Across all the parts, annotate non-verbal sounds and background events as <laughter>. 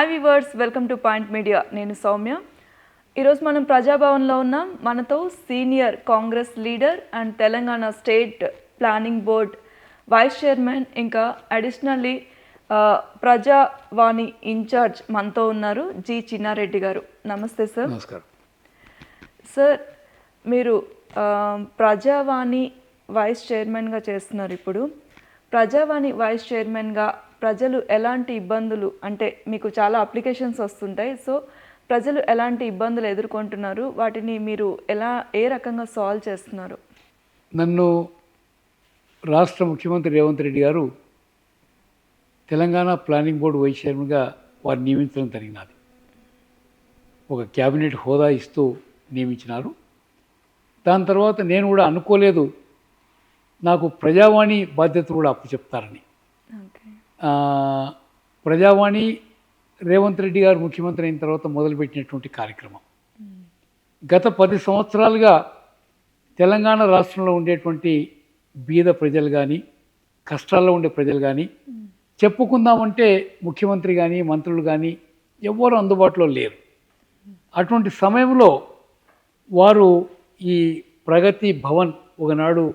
Hi viewers welcome to point media నేను సౌమ్య. ఈరోజు మనం ప్రజాభవన్లో ఉన్నాం. మనతో senior Congress leader and Telangana state planning board vice chairman ఇంకా అడిషనల్లీ ప్రజావాణి ఇన్ఛార్జ్ మనతో ఉన్నారు జి చిన్నారెడ్డి గారు. నమస్తే సార్. నమస్కారం. సార్ మీరు ప్రజావాణి వైస్ చైర్మన్గా చేస్తున్నారు ఇప్పుడు. ప్రజావాణి వైస్ చైర్మన్గా ప్రజలు ఎలాంటి ఇబ్బందులు అంటే మీకు చాలా అప్లికేషన్స్ వస్తుంటాయి. సో ప్రజలు ఎలాంటి ఇబ్బందులు ఎదుర్కొంటున్నారు? వాటిని మీరు ఎలా ఏ రకంగా సాల్వ్ చేస్తున్నారు? నన్ను రాష్ట్ర ముఖ్యమంత్రి రేవంత్ రెడ్డి గారు తెలంగాణ ప్లానింగ్ బోర్డు వైస్ చైర్మన్గా వారు నియమించడం జరిగినది. ఒక క్యాబినెట్ హోదా ఇస్తూ నియమించినారు. దాని తర్వాత నేను కూడా అనుకోలేదు నాకు ప్రజావాణి బాధ్యతలు కూడా అప్పు చెప్తారని ప్రజావాణి రేవంత్ రెడ్డి గారు ముఖ్యమంత్రి అయిన తర్వాత మొదలుపెట్టినటువంటి కార్యక్రమం. గత పది సంవత్సరాలుగా తెలంగాణ రాష్ట్రంలో ఉండేటువంటి బీద ప్రజలు కానీ కష్టాల్లో ఉండే ప్రజలు కానీ చెప్పుకుందామంటే ముఖ్యమంత్రి కానీ మంత్రులు కానీ ఎవ్వరు అందుబాటులో లేరు. అటువంటి సమయంలో వారు ఈ ప్రగతి భవన్ ఒకనాడు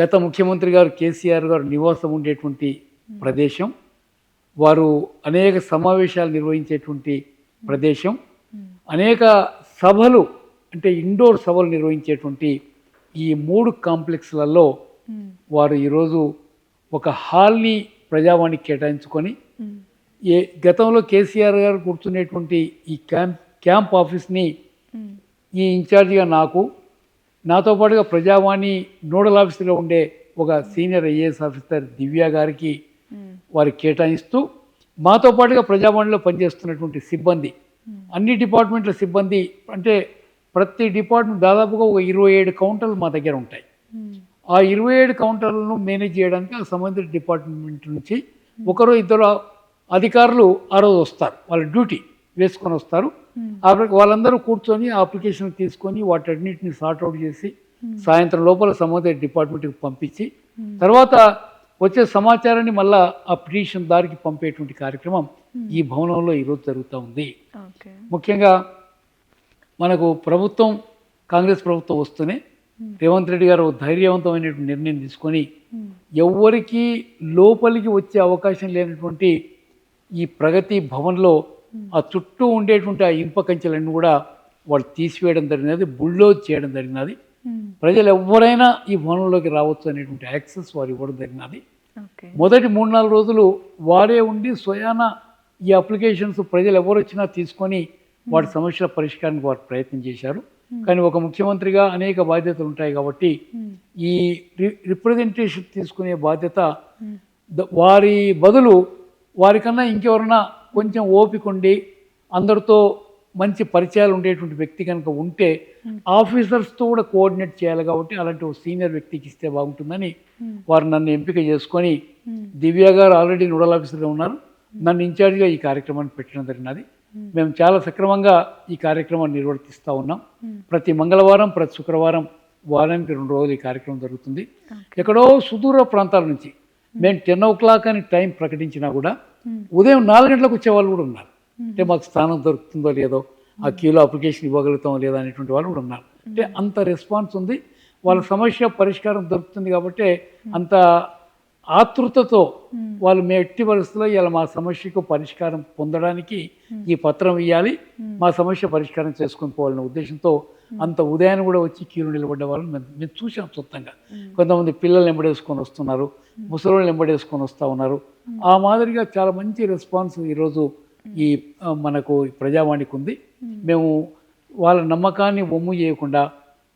గత ముఖ్యమంత్రి గారు కేసీఆర్ గారు నివాసం ఉండేటువంటి ప్రదేశం. వారు అనేక సమావేశాలు నిర్వహించేటువంటి ప్రదేశం. అనేక సభలు అంటే ఇండోర్ సభలు నిర్వహించేటువంటి ఈ మూడు కాంప్లెక్స్లలో వారు ఈరోజు ఒక హాల్ని ప్రజావాణికి కేటాయించుకొని ఏ గతంలో కేసీఆర్ గారు కూర్చునేటువంటి ఈ క్యాంప్ క్యాంప్ ఆఫీస్ని ఈ ఇన్ఛార్జిగా నాకు నాతో పాటుగా ప్రజావాణి నోడల్ ఆఫీసులో ఉండే ఒక సీనియర్ ఐఏఎస్ ఆఫీసర్ దివ్య గారికి వారికి కేటాయిస్తూ మాతో పాటుగా ప్రజావాణిలో పనిచేస్తున్నటువంటి సిబ్బంది అన్ని డిపార్ట్మెంట్ల సిబ్బంది అంటే ప్రతి డిపార్ట్మెంట్ దాదాపుగా ఒక ఇరవై ఏడు కౌంటర్లు మా దగ్గర ఉంటాయి. ఆ ఇరవై ఏడు కౌంటర్లను మేనేజ్ చేయడానికి ఆ సంబంధిత డిపార్ట్మెంట్ నుంచి ఒకరు ఇద్దరు అధికారులు ఆ రోజు వస్తారు. వాళ్ళ డ్యూటీ వేసుకొని వస్తారు. వాళ్ళందరూ కూర్చొని ఆ అప్లికేషన్ తీసుకొని వాటన్నిటిని సార్ట్అవుట్ చేసి సాయంత్రం లోపల సంబంధిత డిపార్ట్మెంట్కి పంపించి తర్వాత వచ్చే సమాచారాన్ని మళ్ళా ఆ పిటిషన్ దారికి పంపేటువంటి కార్యక్రమం ఈ భవనంలో ఈరోజు జరుగుతూ ఉంది. ముఖ్యంగా మనకు ప్రభుత్వం కాంగ్రెస్ ప్రభుత్వం వస్తూనే రేవంత్ రెడ్డి గారు ధైర్యవంతమైనటువంటి నిర్ణయం తీసుకొని ఎవ్వరికి లోపలికి వచ్చే అవకాశం లేనటువంటి ఈ ప్రగతి భవన్లో ఆ చుట్టూ ఉండేటువంటి ఆ ఇనుప కంచెలన్నీ కూడా వాళ్ళు తీసివేయడం జరిగినది బుల్డోజ్ చేయడం జరిగినది. ప్రజలు ఎవరైనా ఈ భవనంలోకి రావచ్చు అనేటువంటి యాక్సెస్ వారు ఇవ్వడం జరిగినది. మొదటి మూడు నాలుగు రోజులు వారే ఉండి స్వయాన ఈ అప్లికేషన్స్ ప్రజలు ఎవరు వచ్చినా తీసుకొని వాటి సమస్యల పరిష్కారానికి వారు ప్రయత్నం చేశారు. కానీ ఒక ముఖ్యమంత్రిగా అనేక బాధ్యతలు ఉంటాయి కాబట్టి ఈ రి రిప్రజెంటేషన్ తీసుకునే బాధ్యత వారి బదులు వారికన్నా ఇంకెవరన్నా కొంచెం ఓపిక ఉండి అందరితో మంచి పరిచయాలు ఉండేటువంటి వ్యక్తి కనుక ఉంటే ఆఫీసర్స్తో కూడా కోఆర్డినేట్ చేయాలి కాబట్టి అలాంటి ఒక సీనియర్ వ్యక్తికి ఇస్తే బాగుంటుందని వారు నన్ను ఎంపిక చేసుకొని దివ్య గారు ఆల్రెడీ నోడల్ ఆఫీసర్గా ఉన్నారు. నన్ను ఇన్ఛార్జిగా ఈ కార్యక్రమాన్ని పెట్టడం జరిగినది. మేము చాలా సక్రమంగా ఈ కార్యక్రమాన్ని నిర్వర్తిస్తూ ఉన్నాం. ప్రతి మంగళవారం ప్రతి శుక్రవారం వారానికి రెండు రోజులు ఈ కార్యక్రమం జరుగుతుంది. ఎక్కడో సుదూర ప్రాంతాల నుంచి మేము టెన్ ఓ క్లాక్ అని టైం ప్రకటించినా కూడా ఉదయం నాలుగు గంటలకు వచ్చే వాళ్ళు కూడా ఉన్నారు. అంటే మాకు స్థానం దొరుకుతుందో లేదో ఆ క్యూలో అప్లికేషన్ ఇవ్వగలుగుతామో లేదా అనేటువంటి వాళ్ళు కూడా ఉన్నారు. అంటే అంత రెస్పాన్స్ ఉంది. వాళ్ళ సమస్య పరిష్కారం దొరుకుతుంది కాబట్టి అంత ఆతృతతో వాళ్ళు మేము ఎట్టి పరిస్థితుల్లో ఇలా మా సమస్యకు పరిష్కారం పొందడానికి ఈ పత్రం ఇవ్వాలి మా సమస్య పరిష్కారం చేసుకొని పోవాలనే ఉద్దేశంతో అంత ఉదయాన్ని కూడా వచ్చి క్యూలో నిలబడ్డ వాళ్ళని మేము మేము చూసాం సొంతంగా. కొంతమంది పిల్లల్ని ఎంబడేసుకొని వస్తున్నారు ముసలోళ్ళని ఎంబడేసుకొని వస్తూ ఉన్నారు. ఆ మాదిరిగా చాలా మంచి రెస్పాన్స్ ఈరోజు ఈ మనకు ప్రజావాణికి ఉంది మేము వాళ్ళ నమ్మకాన్ని ఒమ్ము చేయకుండా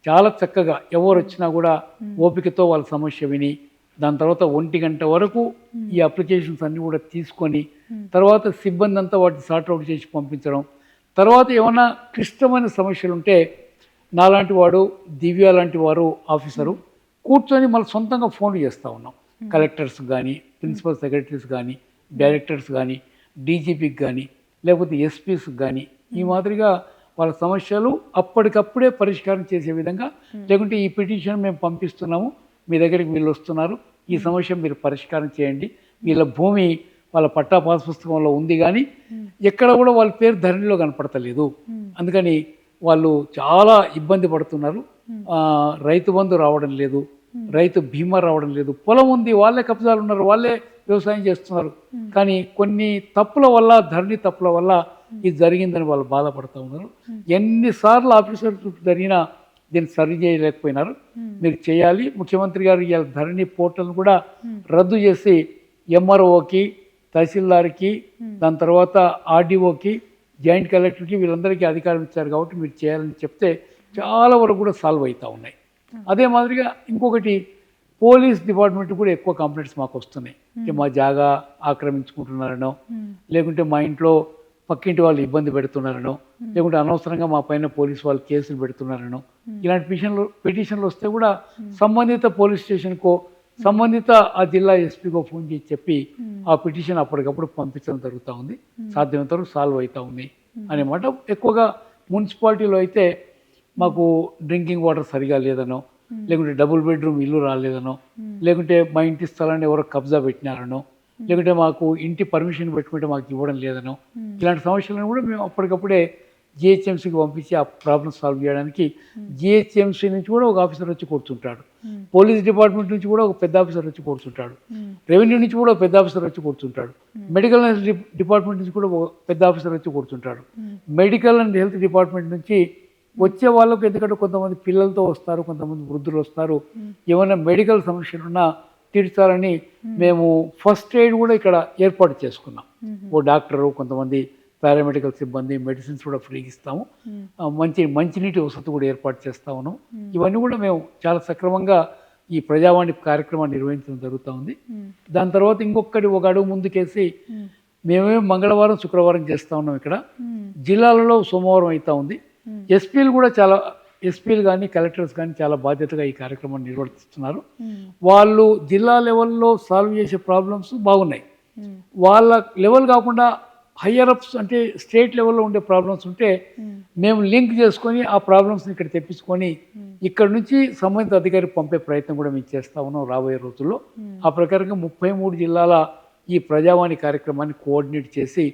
చాలా చక్కగా ఎవరు వచ్చినా కూడా ఓపికతో వాళ్ళ సమస్య విని దాని తర్వాత ఒంటి గంట వరకు ఈ అప్లికేషన్స్ అన్నీ కూడా తీసుకొని తర్వాత సిబ్బంది అంతా వాటిని సార్ట్అవుట్ చేసి పంపించడం. తర్వాత ఏమైనా క్లిష్టమైన సమస్యలు ఉంటే నాలాంటి వాడు దివ్య లాంటి వారు ఆఫీసరు కూర్చొని మళ్ళీ సొంతంగా ఫోన్లు చేస్తూ ఉన్నాం. కలెక్టర్స్ కానీ ప్రిన్సిపల్ సెక్రటరీస్ కానీ డైరెక్టర్స్ కానీ డీజీపీకి కానీ లేకపోతే ఎస్పీస్కి కానీ ఈ మాదిరిగా వాళ్ళ సమస్యలు అప్పటికప్పుడే పరిష్కారం చేసే విధంగా లేకుంటే ఈ పిటిషన్ మేము పంపిస్తున్నాము మీ దగ్గరికి వీళ్ళు వస్తున్నారు ఈ సమస్య మీరు పరిష్కారం చేయండి. వీళ్ళ భూమి వాళ్ళ పట్టా పాస్ పుస్తకంలో ఉంది కానీ ఎక్కడ కూడా వాళ్ళ పేరు ధరణిలో కనపడతలేదు. అందుకని వాళ్ళు చాలా ఇబ్బంది పడుతున్నారు. రైతు బంధు రావడం లేదు. రైతు బీమా రావడం లేదు. పొలం ఉంది వాళ్ళే కబ్జాలు ఉన్నారు వాళ్ళే వ్యవసాయం చేస్తున్నారు. కానీ కొన్ని తప్పుల వల్ల ధరణి తప్పుల వల్ల ఇది జరిగిందని వాళ్ళు బాధపడుతూ ఉన్నారు. ఎన్నిసార్లు ఆఫీసర్ చుట్టూ జరిగినా దీన్ని సరి చేయలేకపోయినారు. మీరు చేయాలి. ముఖ్యమంత్రి గారు ఇవాళ ధరణి పోర్టల్ను కూడా రద్దు చేసి ఎంఆర్ఓకి తహసీల్దార్కి దాని తర్వాత ఆర్డీఓకి జాయింట్ కలెక్టర్కి వీళ్ళందరికీ అధికారం ఇచ్చారు కాబట్టి మీరు చేయాలని చెప్తే చాలా వరకు కూడా సాల్వ్ అవుతూ ఉన్నాయి. అదే మాదిరిగా ఇంకొకటి పోలీస్ డిపార్ట్మెంట్ కూడా ఎక్కువ కంప్లైంట్స్ మాకు వస్తున్నాయి. మా జాగా ఆక్రమించుకుంటున్నారనో లేకుంటే మా ఇంట్లో పక్కింటి వాళ్ళు ఇబ్బంది పెడుతున్నారనో లేకుంటే అనవసరంగా మా పైన పోలీస్ వాళ్ళు కేసులు పెడుతున్నారనో ఇలాంటి పిటిషన్లు పిటిషన్లు వస్తే కూడా సంబంధిత పోలీస్ స్టేషన్కో సంబంధిత ఆ జిల్లా ఎస్పీకో ఫోన్ చేసి చెప్పి ఆ పిటిషన్ అప్పటికప్పుడు పంపించడం జరుగుతూ ఉంది. సాధ్యమైనంత వరకు సాల్వ్ అవుతూ ఉన్నాయి అనే మాట ఎక్కువగా మున్సిపాలిటీలో అయితే మాకు డ్రింకింగ్ వాటర్ సరిగా లేదనో లేకుంటే డబుల్ బెడ్రూమ్ ఇల్లు రాలేదనో లేకుంటే మా ఇంటి స్థలాన్ని ఎవరో కబ్జా పెట్టినారనో లేకుంటే మాకు ఇంటి పర్మిషన్ పెట్టుకుంటే మాకు ఇవ్వడం లేదనో ఇలాంటి సమస్యలను కూడా మేము అప్పటికప్పుడే జిహెచ్ఎంసీకి పంపించి ఆ ప్రాబ్లమ్ సాల్వ్ చేయడానికి జిహెచ్ఎంసీ నుంచి కూడా ఒక ఆఫీసర్ వచ్చి కూర్చుంటాడు. పోలీస్ డిపార్ట్మెంట్ నుంచి కూడా ఒక పెద్ద ఆఫీసర్ వచ్చి కూర్చుంటాడు. రెవెన్యూ నుంచి కూడా ఒక పెద్ద ఆఫీసర్ వచ్చి కూర్చుంటాడు. మెడికల్ అండ్ డిపార్ట్మెంట్ నుంచి కూడా ఒక పెద్ద ఆఫీసర్ వచ్చి కూర్చుంటాడు. మెడికల్ అండ్ హెల్త్ డిపార్ట్మెంట్ నుంచి వచ్చే వాళ్ళకు ఎందుకంటే కొంతమంది పిల్లలతో వస్తారు కొంతమంది వృద్ధులు వస్తారు. ఏమైనా మెడికల్ సమస్యలు ఉన్నా తీర్చాలని మేము. ఫస్ట్ ఎయిడ్ కూడా ఇక్కడ ఏర్పాటు చేసుకున్నాం. ఓ డాక్టరు కొంతమంది పారామెడికల్ సిబ్బంది మెడిసిన్స్ కూడా ఫ్రీగా ఇస్తాము. మంచి మంచినీటి వసతి కూడా ఏర్పాటు చేస్తా ఉన్నాం. ఇవన్నీ కూడా మేము చాలా సక్రమంగా ఈ ప్రజావాణి కార్యక్రమాన్ని నిర్వహించడం జరుగుతూ ఉంది. దాని తర్వాత ఇంకొకటి ఒక అడుగు ముందుకేసి మేమే. మంగళవారం శుక్రవారం చేస్తూ ఉన్నాం ఇక్కడ. జిల్లాలలో సోమవారం అవుతా ఉంది. ఎస్పీలు కూడా చాలా ఎస్పీలు కానీ కలెక్టర్స్ కానీ చాలా బాధ్యతగా ఈ కార్యక్రమాన్ని నిర్వర్తిస్తున్నారు. వాళ్ళు జిల్లా లెవెల్లో సాల్వ్ చేసే ప్రాబ్లమ్స్ బాగున్నాయి. వాళ్ళ లెవెల్ కాకుండా హయ్యర్ అప్స్ అంటే స్టేట్ లెవెల్లో ఉండే ప్రాబ్లమ్స్ ఉంటే మేము లింక్ చేసుకొని ఆ ప్రాబ్లమ్స్ని ఇక్కడ తెప్పించుకొని ఇక్కడ నుంచి సంబంధిత అధికారి పంపే ప్రయత్నం కూడా మేము చేస్తా ఉన్నాం రాబోయే రోజుల్లో. ఆ ప్రకారంగా ముప్పై మూడు జిల్లాల ఈ ప్రజావాణి కార్యక్రమాన్ని కోఆర్డినేట్ చేసి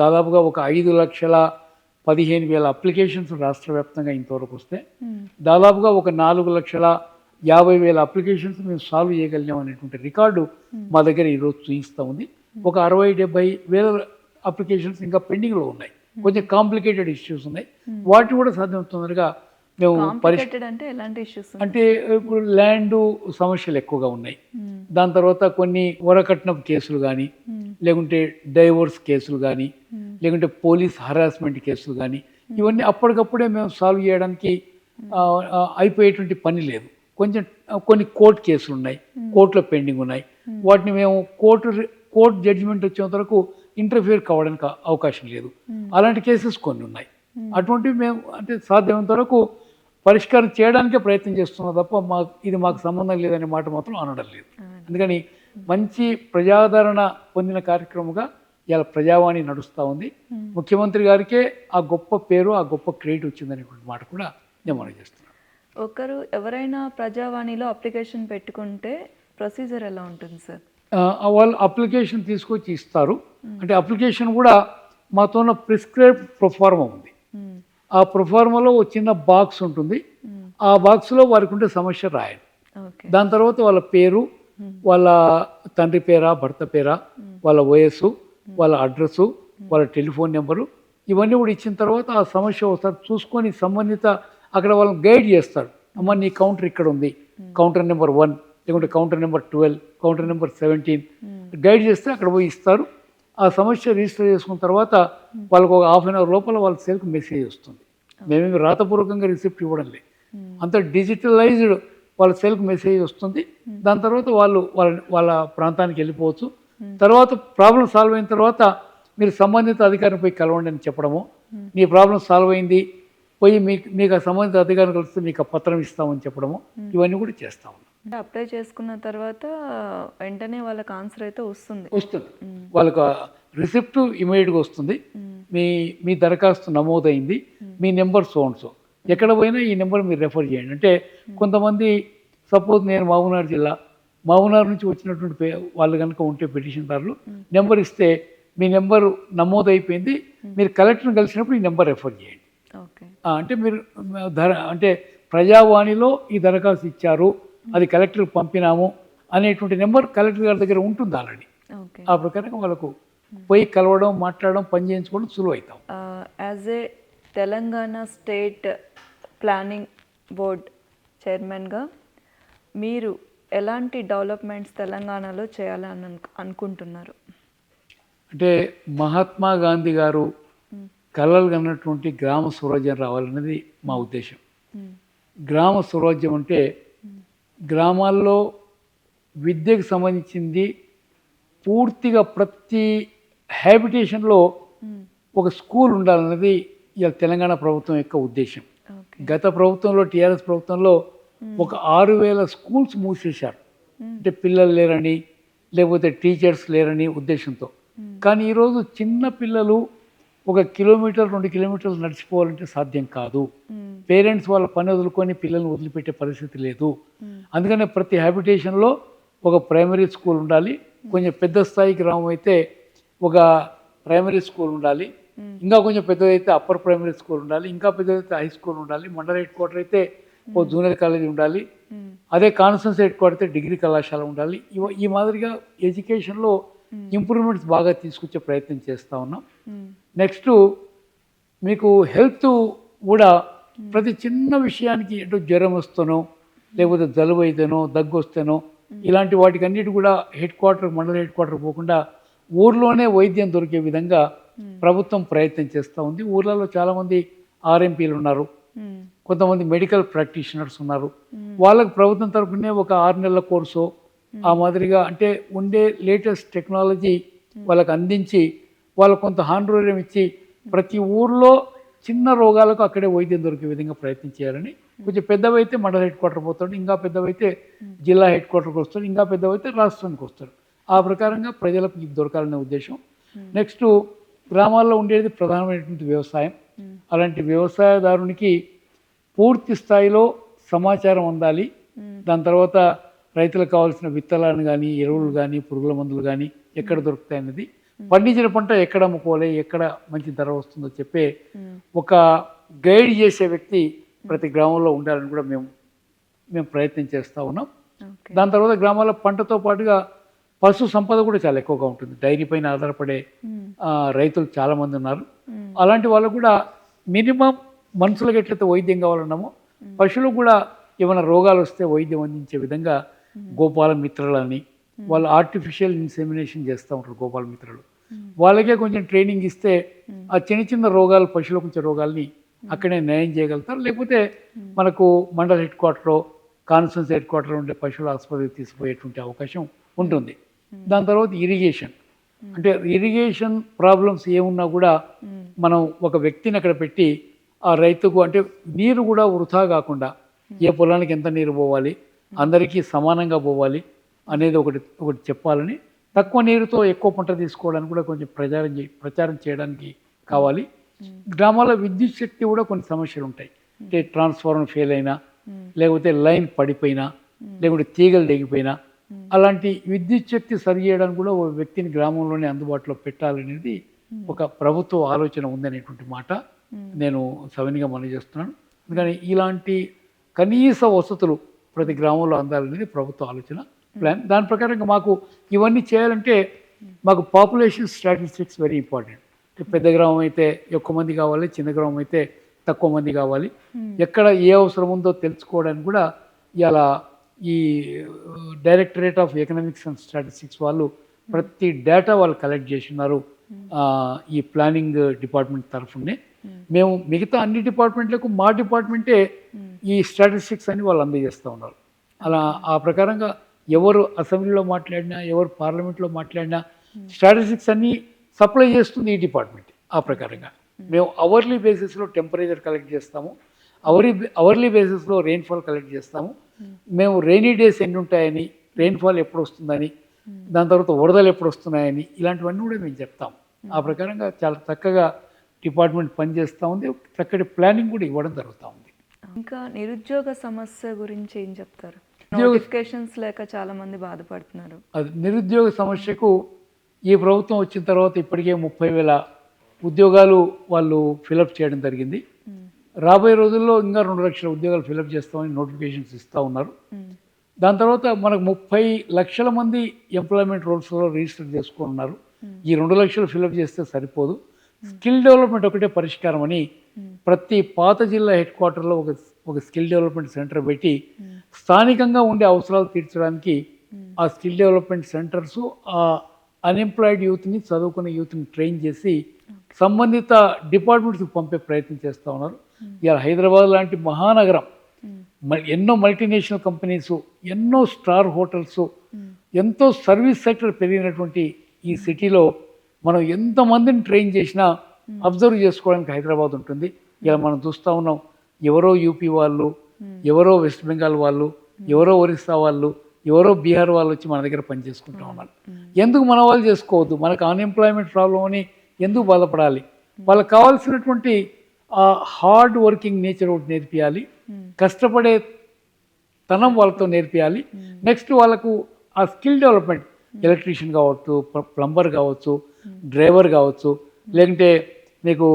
దాదాపుగా ఒక ఐదు లక్షల పదిహేను వేల అప్లికేషన్స్ రాష్ట్ర వ్యాప్తంగా ఇంతవరకు వస్తే దాదాపుగా ఒక నాలుగు లక్షల యాభై వేల అప్లికేషన్స్ మేము సాల్వ్ చేయగలిగాం అనేటువంటి రికార్డు మా దగ్గర ఈరోజు చూపిస్తూ ఉంది. ఒక అరవై డెబ్బై వేల అప్లికేషన్స్ ఇంకా పెండింగ్లో ఉన్నాయి. కొంచెం కాంప్లికేటెడ్ ఇష్యూస్ ఉన్నాయి. వాటిని కూడా సాధ్యం తొందరగా మేము అంటే ఎలాంటి ఇష్యూస్ అంటే ఇప్పుడు ల్యాండ్ సమస్యలు ఎక్కువగా ఉన్నాయి. దాని తర్వాత కొన్ని వరకట్నపు కేసులు కానీ లేకుంటే డైవోర్స్ కేసులు కానీ లేకుంటే పోలీస్ హరాస్మెంట్ కేసులు కానీ ఇవన్నీ అప్పటికప్పుడే మేము సాల్వ్ చేయడానికి అయిపోయేటువంటి పని లేదు. కొంచెం కొన్ని కోర్టు కేసులు ఉన్నాయి. కోర్టులో పెండింగ్ ఉన్నాయి. వాటిని మేము కోర్టు కోర్టు జడ్జిమెంట్ వచ్చేంత వరకు ఇంటర్ఫియర్ కావడానికి అవకాశం లేదు. అలాంటి కేసెస్ కొన్ని ఉన్నాయి. అటువంటివి మేము అంటే సాధ్యమైనంత వరకు పరిష్కారం చేయడానికే ప్రయత్నం చేస్తున్నాం తప్ప మా ఇది మాకు సంబంధం లేదనే మాట మాత్రం అనడం లేదు. అందుకని మంచి ప్రజాదరణ పొందిన కార్యక్రమంగా ఇలా ప్రజావాణి నడుస్తూ ఉంది. ముఖ్యమంత్రి గారికే ఆ గొప్ప పేరు ఆ గొప్ప క్రెడిట్ వచ్చిందనేటువంటి మాట కూడా నేను మనం చేస్తున్నాను. ఒకరు ఎవరైనా ప్రజావాణిలో అప్లికేషన్ పెట్టుకుంటే ప్రొసీజర్ ఎలా ఉంటుంది సార్? వాళ్ళు అప్లికేషన్ తీసుకొచ్చి ఇస్తారు. అంటే అప్లికేషన్ కూడా మాతో ఉన్న ప్రిస్క్రైబ్ ప్రొఫార్మా ఉంది. ఆ ప్రొఫార్మాలో ఒక చిన్న బాక్స్ ఉంటుంది. ఆ బాక్స్లో వారికి ఉండే సమస్య రాయాలి దాని తర్వాత వాళ్ళ పేరు వాళ్ళ తండ్రి పేరా భర్త పేరా వాళ్ళ వయస్సు వాళ్ళ అడ్రస్సు వాళ్ళ టెలిఫోన్ నెంబరు ఇవన్నీ కూడా ఇచ్చిన తర్వాత ఆ సమస్య ఒకసారి చూసుకొని సంబంధిత అక్కడ వాళ్ళని గైడ్ చేస్తారు అమ్మ నీ కౌంటర్ ఇక్కడ ఉంది. కౌంటర్ నెంబర్ వన్ లేకుంటే counter number twelve counter number seventeen guide చేస్తే అక్కడ పోయి ఇస్తారు. ఆ సమస్య రిజిస్టర్ చేసుకున్న తర్వాత వాళ్ళకు ఒక హాఫ్ అన్ అవర్ లోపల వాళ్ళ సెల్కి మెసేజ్ వస్తుంది. మేమేమి రాతపూర్వకంగా రిసిప్ట్ ఇవ్వడం లేదు. అంత డిజిటలైజ్డ్ వాళ్ళ సెల్కి మెసేజ్ వస్తుంది. దాని తర్వాత వాళ్ళు వాళ్ళ వాళ్ళ ప్రాంతానికి వెళ్ళిపోవచ్చు. తర్వాత ప్రాబ్లం సాల్వ్ అయిన తర్వాత మీరు సంబంధిత అధికారిని పోయి కలవండి అని చెప్పడము. నీ ప్రాబ్లం సాల్వ్ అయింది పోయి మీకు మీకు ఆ సంబంధిత అధికారిని కలిస్తే మీకు ఆ పత్రం ఇస్తామని చెప్పడము. ఇవన్నీ కూడా చేస్తా ఉన్నాం. అప్లై చేసుకున్న తర్వాత వెంటనే వాళ్ళకి ఆన్సర్ అయితే వస్తుంది. వస్తుంది. వాళ్ళకు రిసిప్ట్ ఇమీడియట్గా వస్తుంది. మీ మీ దరఖాస్తు నమోదైంది. మీ నెంబర్ సోన్సో ఎక్కడ పోయినా ఈ నెంబర్ మీరు రెఫర్ చేయండి. అంటే కొంతమంది సపోజ్ నేను మహబూబ్నగర్ జిల్లా మహబూబ్నగర్ నుంచి వచ్చినటువంటి వాళ్ళు కనుక ఉంటే పిటిషన్దారులు నెంబర్ ఇస్తే మీ నెంబర్ నమోదు అయిపోయింది మీరు కలెక్టర్ని కలిసినప్పుడు ఈ నెంబర్ రెఫర్ చేయండి. అంటే మీరు ధర అంటే ప్రజావాణిలో ఈ దరఖాస్తు ఇచ్చారు అది కలెక్టర్కి పంపినాము అనేటువంటి నెంబర్ కలెక్టర్ గారి దగ్గర ఉంటుంది ఆల్రెడీ. ఓకే. ఆ ప్రకారంగా వాళ్ళకు పోయి కలవడం మాట్లాడడం పని చేయించుకోవడం సులువు అవుతాం as a Telangana state planning board చైర్మన్గా మీరు ఎలాంటి డెవలప్మెంట్స్ తెలంగాణలో చేయాలని అను- అనుకుంటున్నారు? అంటే మహాత్మా గాంధీ గారు కలలు కన్నటువంటి గ్రామ స్వరాజ్యం రావాలన్నది మా ఉద్దేశం. గ్రామ స్వరాజ్యం అంటే గ్రామాల్లో విద్యకు సంబంధించింది పూర్తిగా ప్రతి హ్యాబిటేషన్లో. ఒక స్కూల్ ఉండాలన్నది ఇవాళ తెలంగాణ ప్రభుత్వం యొక్క ఉద్దేశం. గత ప్రభుత్వంలో టీఆర్ఎస్ ప్రభుత్వంలో ఒక ఆరు వేల స్కూల్స్ మూసేశారు. అంటే పిల్లలు లేరని లేకపోతే టీచర్స్ లేరని ఉద్దేశంతో. కానీ ఈరోజు చిన్న పిల్లలు ఒక కిలోమీటర్ రెండు కిలోమీటర్లు నడిచిపోవాలంటే సాధ్యం కాదు. పేరెంట్స్ వాళ్ళ పని వదులుకొని పిల్లల్ని వదిలిపెట్టే పరిస్థితి లేదు. అందుకనే ప్రతి హ్యాబిటేషన్లో ఒక ప్రైమరీ స్కూల్ ఉండాలి. కొంచెం పెద్ద స్థాయి గ్రామం అయితే ఒక ప్రైమరీ స్కూల్ ఉండాలి. ఇంకా కొంచెం పెద్దదైతే అప్పర్ ప్రైమరీ స్కూల్ ఉండాలి. ఇంకా పెద్దదైతే హై స్కూల్ ఉండాలి. మండల హెడ్ క్వార్టర్ అయితే ఓ జూనియర్ కాలేజ్ ఉండాలి. అదే కాన్ఫరెన్స్ హెడ్ అయితే డిగ్రీ కళాశాల ఉండాలి. ఈ మాదిరిగా ఎడ్యుకేషన్లో ఇంప్రూవ్మెంట్స్ బాగా తీసుకొచ్చే ప్రయత్నం చేస్తూ ఉన్నాం. నెక్స్ట్ మీకు హెల్త్ కూడా ప్రతి చిన్న విషయానికి ఎటు జ్వరం వస్తేనో లేకపోతే జలుబు అయితేనో దగ్గు వస్తేనో ఇలాంటి వాటికి అన్నిటి కూడా హెడ్ క్వార్టర్ మండల హెడ్ క్వార్టర్ పోకుండా ఊర్లోనే వైద్యం దొరికే విధంగా ప్రభుత్వం ప్రయత్నం చేస్తూ ఉంది. ఊర్లలో చాలామంది ఆర్ఎంపీలు ఉన్నారు. కొంతమంది మెడికల్ ప్రాక్టీషనర్స్ ఉన్నారు. వాళ్ళకి ప్రభుత్వం తరఫునే ఒక ఆరు నెలల కోర్సు ఆ మాదిరిగా అంటే ఉండే లేటెస్ట్ టెక్నాలజీ వాళ్ళకి అందించి వాళ్ళకు కొంత హాండ్రోరియం ఇచ్చి ప్రతి ఊర్లో చిన్న రోగాలకు అక్కడే వైద్యం దొరికే విధంగా ప్రయత్నం చేయాలని కొంచెం పెద్దవైతే మండల హెడ్ క్వార్టర్ పోతాడు ఇంకా పెద్దవైతే జిల్లా హెడ్ క్వార్టర్కి వస్తాడు ఇంకా పెద్దవైతే రాష్ట్రానికి వస్తాడు. ఆ ప్రకారంగా ప్రజలకు ఇది దొరకాలనే ఉద్దేశం. నెక్స్ట్ గ్రామాల్లో ఉండేది ప్రధానమైనటువంటి వ్యవసాయం. అలాంటి వ్యవసాయదారునికి పూర్తి స్థాయిలో సమాచారం అందాలి. దాని తర్వాత రైతులకు కావాల్సిన విత్తనాలను కానీ ఎరువులు కానీ పురుగుల మందులు కానీ ఎక్కడ దొరుకుతాయి అన్నది. పండించిన పంట ఎక్కడ అమ్ముకోవాలి ఎక్కడ మంచి ధర వస్తుందో చెప్పే ఒక గైడ్ చేసే వ్యక్తి ప్రతి గ్రామంలో ఉండాలని కూడా మేము మేము ప్రయత్నం చేస్తూ ఉన్నాం. దాని తర్వాత గ్రామాల పంటతో పాటుగా పశు సంపద కూడా చాలా ఎక్కువగా ఉంటుంది. డైరీ పైన ఆధారపడే రైతులు చాలామంది ఉన్నారు. అలాంటి వాళ్ళకు కూడా మినిమం మనుషులకు ఎట్లయితే వైద్యం కావాలన్నామో పశువులకు కూడా ఏమైనా రోగాలు వస్తే వైద్యం అందించే విధంగా గోపాల మిత్రులని వాళ్ళు ఆర్టిఫిషియల్ ఇన్సెమినేషన్ చేస్తూ ఉంటారు గోపాల మిత్రులు. వాళ్ళకే కొంచెం ట్రైనింగ్ ఇస్తే ఆ చిన్న చిన్న రోగాలు పశువులకు వచ్చే రోగాల్ని అక్కడే నయం చేయగలుగుతారు. లేకపోతే మనకు మండల head quarter conference head quarter ఉండే పశువుల ఆసుపత్రికి తీసుకుపోయేటువంటి అవకాశం ఉంటుంది. దాని తర్వాత ఇరిగేషన్ అంటే ఇరిగేషన్ ప్రాబ్లమ్స్ ఏమున్నా కూడా మనం ఒక వ్యక్తిని అక్కడ పెట్టి ఆ రైతుకు అంటే నీరు కూడా వృధా కాకుండా ఏ పొలానికి ఎంత నీరు పోవాలి అందరికీ సమానంగా పోవాలి అనేది ఒకటి ఒకటి చెప్పాలని తక్కువ నీరుతో ఎక్కువ పంట తీసుకోవడానికి కూడా కొంచెం ప్రచారం చే ప్రచారం చేయడానికి కావాలి. గ్రామాల విద్యుత్ శక్తి కూడా కొన్ని సమస్యలు ఉంటాయి. అంటే ట్రాన్స్ఫార్మర్ ఫెయిల్ అయినా లేకపోతే లైన్ పడిపోయినా లేకుంటే తీగలు తెగిపోయినా అలాంటి విద్యుత్ శక్తి సరి చేయడానికి కూడా ఒక వ్యక్తిని గ్రామంలోనే అందుబాటులో పెట్టాలనేది ఒక ప్రభుత్వ ఆలోచన ఉందనేటువంటి మాట నేను సవినిగా మనం చేస్తున్నాను. అందుకని ఇలాంటి కనీస వసతులు ప్రతి గ్రామంలో అందాలనేది ప్రభుత్వ ఆలోచన ప్లాన్. దాని ప్రకారంగా మాకు ఇవన్నీ చేయాలంటే మాకు పాపులేషన్ స్టాటిస్టిక్స్ వెరీ ఇంపార్టెంట్. పెద్ద గ్రామం అయితే ఎక్కువ మంది కావాలి చిన్న గ్రామం అయితే తక్కువ మంది కావాలి. ఎక్కడ ఏ అవసరం ఉందో తెలుసుకోవడానికి కూడా ఇలా ఈ directorate of economics and statistics వాళ్ళు ప్రతి డేటా వాళ్ళు కలెక్ట్ చేసినారు ఈ ప్లానింగ్ డిపార్ట్మెంట్ తరఫునే. మేము మిగతా అన్ని డిపార్ట్మెంట్లకు మా డిపార్ట్మెంటే ఈ స్టాటిస్టిక్స్ అని వాళ్ళు అందజేస్తూ ఉన్నారు. అలా ఆ ప్రకారంగా ఎవరు అసెంబ్లీలో మాట్లాడినా ఎవరు పార్లమెంట్లో మాట్లాడినా స్టాటిస్టిక్స్ అన్నీ సప్లై చేస్తుంది ఈ డిపార్ట్మెంట్ ఆ ప్రకారంగా. మేము అవర్లీ బేసిస్లో టెంపరేచర్ కలెక్ట్ చేస్తాము అవర్లీ అవర్లీ బేసిస్లో రెయిన్ఫాల్ కలెక్ట్ చేస్తాము మేము రెయినీ డేస్ ఎన్ని ఉంటాయని రెయిన్ఫాల్ ఎప్పుడు వస్తుందని దాని తర్వాత వరదలు ఎప్పుడు వస్తున్నాయని ఇలాంటివన్నీ కూడా మేము చెప్తాం. ఆ ప్రకారంగా చాలా చక్కగా డిపార్ట్మెంట్ పనిచేస్తూ ఉంది. చక్కటి ప్లానింగ్ కూడా ఇవ్వడం జరుగుతూ ఉంది. ఇంకా నిరుద్యోగ సమస్య గురించి ఏం చెప్తారు? నోటిఫికేషన్స్ లేక చాలా మంది బాధపడుతున్నారు. అది నిరుద్యోగ సమస్యకు ఈ ప్రభుత్వం వచ్చిన తర్వాత ఇప్పటికే ముప్పై వేల ఉద్యోగాలు వాళ్ళు ఫిలప్ చేయడం జరిగింది. రాబోయే రోజుల్లో ఇంకా రెండు లక్షల ఉద్యోగాలు ఫిలప్ చేస్తామని నోటిఫికేషన్స్ ఇస్తూ ఉన్నారు. దాని తర్వాత మనకు ముప్పై లక్షల మంది ఎంప్లాయ్మెంట్ రోల్స్లో రిజిస్టర్ చేసుకుని ఉన్నారు ఈ రెండు లక్షలు ఫిలప్ చేస్తే సరిపోదు. స్కిల్ డెవలప్మెంట్ ఒకటే పరిష్కారం అని ప్రతి పాత జిల్లా హెడ్ క్వార్టర్లో ఒక ఒక స్కిల్ డెవలప్మెంట్ సెంటర్ పెట్టి స్థానికంగా ఉండే అవసరాలు తీర్చడానికి ఆ స్కిల్ డెవలప్మెంట్ సెంటర్స్ ఆ అన్ఎంప్లాయిడ్ యూత్ని చదువుకునే యూత్ని ట్రైన్ చేసి సంబంధిత డిపార్ట్మెంట్స్కి పంపే ప్రయత్నం చేస్తూ ఉన్నారు. ఇలా హైదరాబాద్ లాంటి మహానగరం ఎన్నో మల్టీనేషనల్ కంపెనీస్ ఎన్నో స్టార్ హోటల్స్ ఎంతో సర్వీస్ సెక్టర్ పెరిగినటువంటి ఈ సిటీలో మనం ఎంతమందిని ట్రైన్ చేసినా అబ్జర్వ్ చేసుకోవడానికి హైదరాబాద్ ఉంటుంది. ఇలా మనం చూస్తూ ఉన్నాం ఎవరో యూపీ వాళ్ళు ఎవరో వెస్ట్ బెంగాల్ వాళ్ళు ఎవరో ఒరిస్సా వాళ్ళు ఎవరో బీహార్ వాళ్ళు వచ్చి మన దగ్గర పని చేసుకుంటూ ఉన్నారు. ఎందుకు మన వాళ్ళు చేసుకోవద్దు? మనకు అన్ఎంప్లాయ్మెంట్ ప్రాబ్లం అని ఎందుకు బాధపడాలి? వాళ్ళకి కావాల్సినటువంటి ఆ హార్డ్ వర్కింగ్ నేచర్ ఒకటి నేర్పియాలి. కష్టపడే తనం వాళ్ళతో నేర్పియాలి. నెక్స్ట్ వాళ్ళకు ఆ స్కిల్ డెవలప్మెంట్ ఎలక్ట్రీషియన్ కావచ్చు ప్లంబర్ కావచ్చు డ్రైవర్ కావచ్చు లేకుంటే మీకు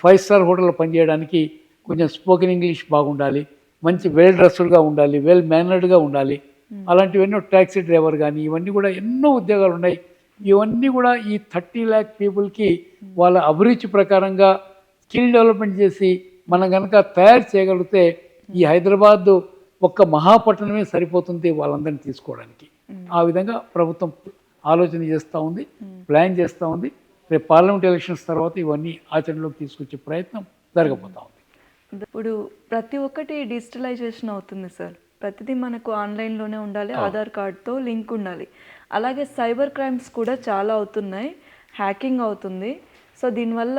ఫైవ్ స్టార్ హోటల్లో పనిచేయడానికి కొంచెం స్పోకెన్ ఇంగ్లీష్ బాగుండాలి. మంచి వెల్ డ్రెస్డ్గా ఉండాలి వెల్ మేనర్డ్గా ఉండాలి. అలాంటివన్నీ ట్యాక్సీ డ్రైవర్ కానీ ఇవన్నీ కూడా ఎన్నో ఉద్యోగాలు ఉన్నాయి ఇవన్నీ కూడా ఈ థర్టీ ల్యాక్ పీపుల్కి వాళ్ళ అభిరుచి ప్రకారంగా స్కిల్ డెవలప్మెంట్ చేసి మనం కనుక తయారు చేయగలిగితే ఈ హైదరాబాద్ ఒక్క మహాపట్టణమే సరిపోతుంది వాళ్ళందరినీ తీసుకోవడానికి. ఆ విధంగా ప్రభుత్వం ఆలోచన చేస్తూ ఉంది ప్లాన్ చేస్తూ ఉంది. రేపు పార్లమెంట్ ఎలక్షన్స్ తర్వాత ఇవన్నీ ఆచరణలోకి తీసుకొచ్చే ప్రయత్నం జరగబోతా ఉంది. ఇప్పుడు ప్రతి ఒక్కటి డిజిటలైజేషన్ అవుతుంది సార్. ప్రతిదీ మనకు ఆన్లైన్లోనే ఉండాలి ఆధార్ కార్డ్తో లింక్ ఉండాలి. అలాగే సైబర్ క్రైమ్స్ కూడా చాలా అవుతున్నాయి హ్యాకింగ్ అవుతుంది. సో దీనివల్ల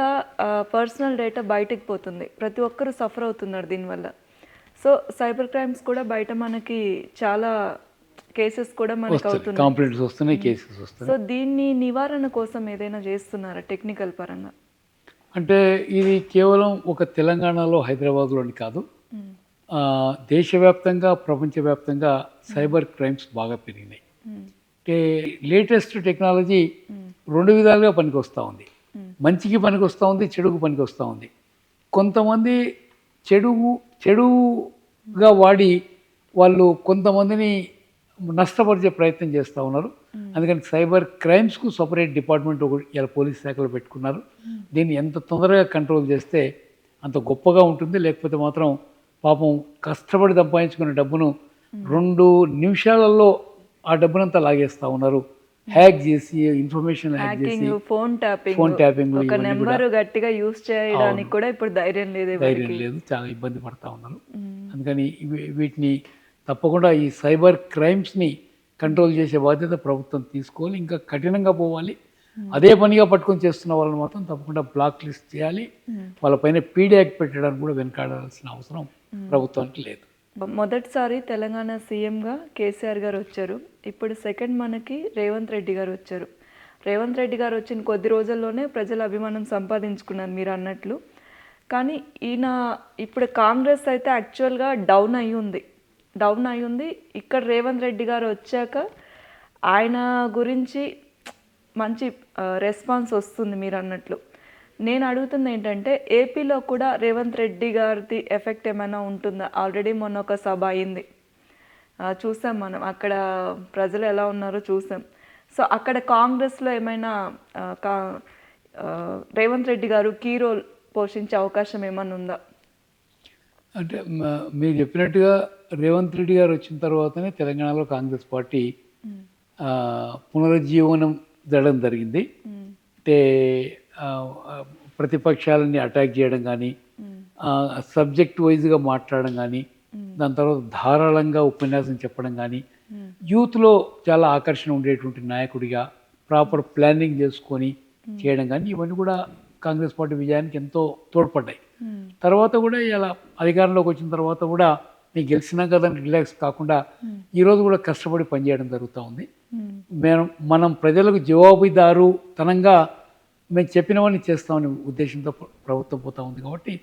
పర్సనల్ డేటా బయటకు పోతుంది. ప్రతి ఒక్కరు సఫర్ అవుతున్నారు దీనివల్ల. సో సైబర్ క్రైమ్స్ కూడా బయట మనకి చాలా కేసెస్ కూడా మనకి అవుతున్నాయి. కంప్లైంట్స్ వస్తున్నాయి కేసెస్ వస్తున్నాయి. సో దీన్ని నివారణ కోసం ఏదైనా చేస్తున్నారా టెక్నికల్ పరంగా? అంటే ఇది కేవలం ఒక తెలంగాణలో హైదరాబాద్లోని కాదు. దేశవ్యాప్తంగా ప్రపంచవ్యాప్తంగా సైబర్ క్రైమ్స్ బాగా పెరిగినాయి. లేటెస్ట్ టెక్నాలజీ రెండు విధాలుగా పనికొస్తూ ఉంది. మంచికి పనికొస్తూ ఉంది చెడుకు పనికొస్తూ ఉంది. కొంతమంది చెడు చెడుగా వాడి వాళ్ళు కొంతమందిని నష్టపరిచే ప్రయత్నం చేస్తూ ఉన్నారు. అందుకని సైబర్ క్రైమ్స్కు సపరేట్ డిపార్ట్మెంట్ ఒకటి ఇలా పోలీస్ శాఖలో పెట్టుకున్నారు. దీన్ని ఎంత తొందరగా కంట్రోల్ చేస్తే అంత గొప్పగా ఉంటుంది. లేకపోతే మాత్రం పాపం కష్టపడి సంపాదించుకున్న డబ్బును రెండు నిమిషాలలో ఆ డబ్బునంతా లాగేస్తూ ఉన్నారు. హ్యాక్ చేసి ఇన్ఫర్మేషన్ హ్యాక్ చేసి ఫోన్ ట్యాపింగ్ ఫోన్ ట్యాపింగ్ ఒక నెంబర్ గట్టిగా యూజ్ చేయడానికి కూడా ఇప్పుడు ధైర్యం లేదు ధైర్యం లేదు చాలా ఇబ్బంది పడతా ఉన్నారు. అందుకని వీటిని తప్పకుండా ఈ సైబర్ క్రైమ్స్ని కంట్రోల్ చేసే బాధ్యత ప్రభుత్వం తీసుకోవాలి. ఇంకా కఠినంగా పోవాలి. అదే పనిగా పట్టుకొని చేస్తున్న వాళ్ళని మాత్రం తప్పకుండా బ్లాక్ లిస్ట్ చేయాలి వాళ్ళపైన పీడీ యాక్ట్ పెట్టడానికి కూడా వెనకాడాల్సిన అవసరం ప్రభుత్వానికి లేదు. మొదటిసారి తెలంగాణ సీఎంగా కేసీఆర్ గారు వచ్చారు. ఇప్పుడు సెకండ్ మనకి రేవంత్ రెడ్డి గారు వచ్చారు. రేవంత్ రెడ్డి గారు వచ్చిన కొద్ది రోజుల్లోనే ప్రజల అభిమానం సంపాదించుకున్నారు మీరు అన్నట్లు. కానీ ఈయన ఇప్పుడు కాంగ్రెస్ అయితే యాక్చువల్గా డౌన్ అయి ఉంది. డౌన్ అయి ఉంది. ఇక్కడ రేవంత్ రెడ్డి గారు వచ్చాక ఆయన గురించి మంచి రెస్పాన్స్ వస్తుంది మీరు అన్నట్లు. నేను అడుగుతుంది ఏంటంటే ఏపీలో కూడా రేవంత్ రెడ్డి గారిది ఎఫెక్ట్ ఏమైనా ఉంటుందా? ఆల్రెడీ మొన్న ఒక సభ అయింది. చూసాం మనం అక్కడ ప్రజలు ఎలా ఉన్నారో చూసాం. సో అక్కడ కాంగ్రెస్లో ఏమైనా కా రేవంత్ రెడ్డి గారు కీ రోల్ పోషించే అవకాశం ఏమైనా ఉందా? అంటే మీరు చెప్పినట్టుగా రేవంత్ రెడ్డి గారు వచ్చిన తర్వాతనే తెలంగాణలో కాంగ్రెస్ పార్టీ పునరుజ్జీవనం జరగడం జరిగింది. అంటే ప్రతిపక్షాలని అటాక్ చేయడం కానీ సబ్జెక్ట్ వైజ్గా మాట్లాడడం కానీ దాని తర్వాత ధారాళంగా ఉపన్యాసం చెప్పడం కానీ యూత్లో చాలా ఆకర్షణ ఉండేటువంటి నాయకుడిగా ప్రాపర్ ప్లానింగ్ చేసుకొని చేయడం కానీ ఇవన్నీ కూడా కాంగ్రెస్ పార్టీ విజయానికి ఎంతో తోడ్పడ్డాయి. తర్వాత కూడా ఇలా అధికారంలోకి వచ్చిన తర్వాత కూడా నేను గెలిచినా కదా రిలాక్స్ కాకుండా ఈరోజు కూడా కష్టపడి పనిచేయడం జరుగుతూ ఉంది. మేము. మనం ప్రజలకు జవాబుదారు తనంగా మేము చెప్పినవన్నీ చేస్తామనే ఉద్దేశంతో ప్ర- ప్రభుత్వం పోతా ఉంది కాబట్టి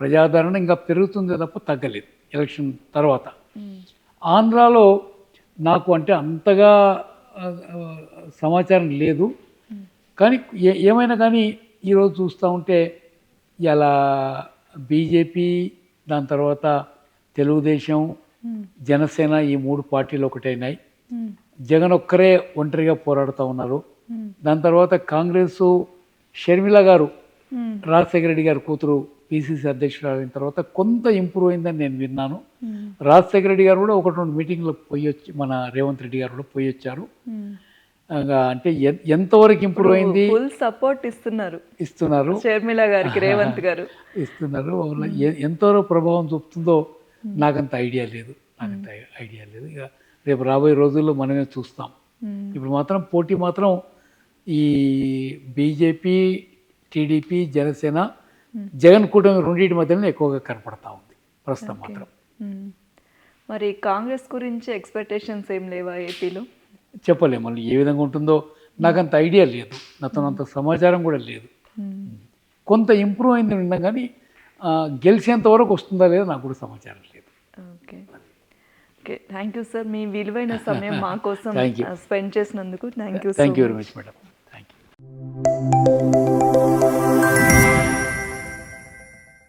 ప్రజాదరణ ఇంకా పెరుగుతుంది తప్ప తగ్గలేదు ఎలక్షన్ తర్వాత. ఆంధ్రాలో నాకు అంటే అంతగా సమాచారం లేదు కానీ ఏ- ఏమైనా కానీ ఈరోజు చూస్తూ ఉంటే ఇలా బీజేపీ దాని తర్వాత తెలుగుదేశం జనసేన ఈ మూడు పార్టీలు ఒకటైనాయి. జగన్ ఒక్కరే ఒంటరిగా పోరాడుతూ ఉన్నారు. దాని తర్వాత కాంగ్రెస్ షర్మిల గారు. రాజశేఖర రెడ్డి గారి కూతురు పిసిసి అధ్యక్షుడు అయిన తర్వాత కొంత ఇంప్రూవ్ అయిందని నేను విన్నాను. రాజశేఖర రెడ్డి గారు కూడా ఒకటి రెండు మీటింగ్లో పోయి వచ్చి మన రేవంత్ రెడ్డి గారు కూడా పోయి వచ్చారు. అంటే ఎంతవరకు ఇంప్రూవ్ అయింది? ఫుల్ సపోర్ట్ ఇస్తున్నారు. ఇస్తున్నారు. షర్మిల గారికి రేవంత్ <laughs> గారు. ఇస్తున్నారు. ఎంతవరకు ప్రభావం చూపుతుందో నాకంత ఐడియా లేదు. నాకంత ఐడియా లేదు. ఇక రేపు రాబోయే రోజుల్లో మనమే చూస్తాం. ఇప్పుడు మాత్రం పోటీ మాత్రం ఈ బీజేపీ టీడీపీ జనసేన జగన్ కూటమి రెండింటి మధ్యనే ఎక్కువగా కనపడతా ఉంది. ప్రస్తుతం మాత్రం. మరి కాంగ్రెస్ గురించి ఎక్స్పెక్టేషన్స్ ఏం లేవా ఏపీలో? చెప్పలేము మళ్ళీ ఏ విధంగా ఉంటుందో నాకంత ఐడియా లేదు. నాతో అంత సమాచారం కూడా లేదు. కొంత ఇంప్రూవ్ అయింది విన్నాం కానీ గెలిచేంత వరకు వస్తుందా లేదా నాకు కూడా సమాచారం లేదు. Okay. Okay. Thank you sir. మీ విలువైన సమయం మా కోసం. <laughs> స్పెండ్ చేసినందుకు thank you thank you very much madam. Thank you.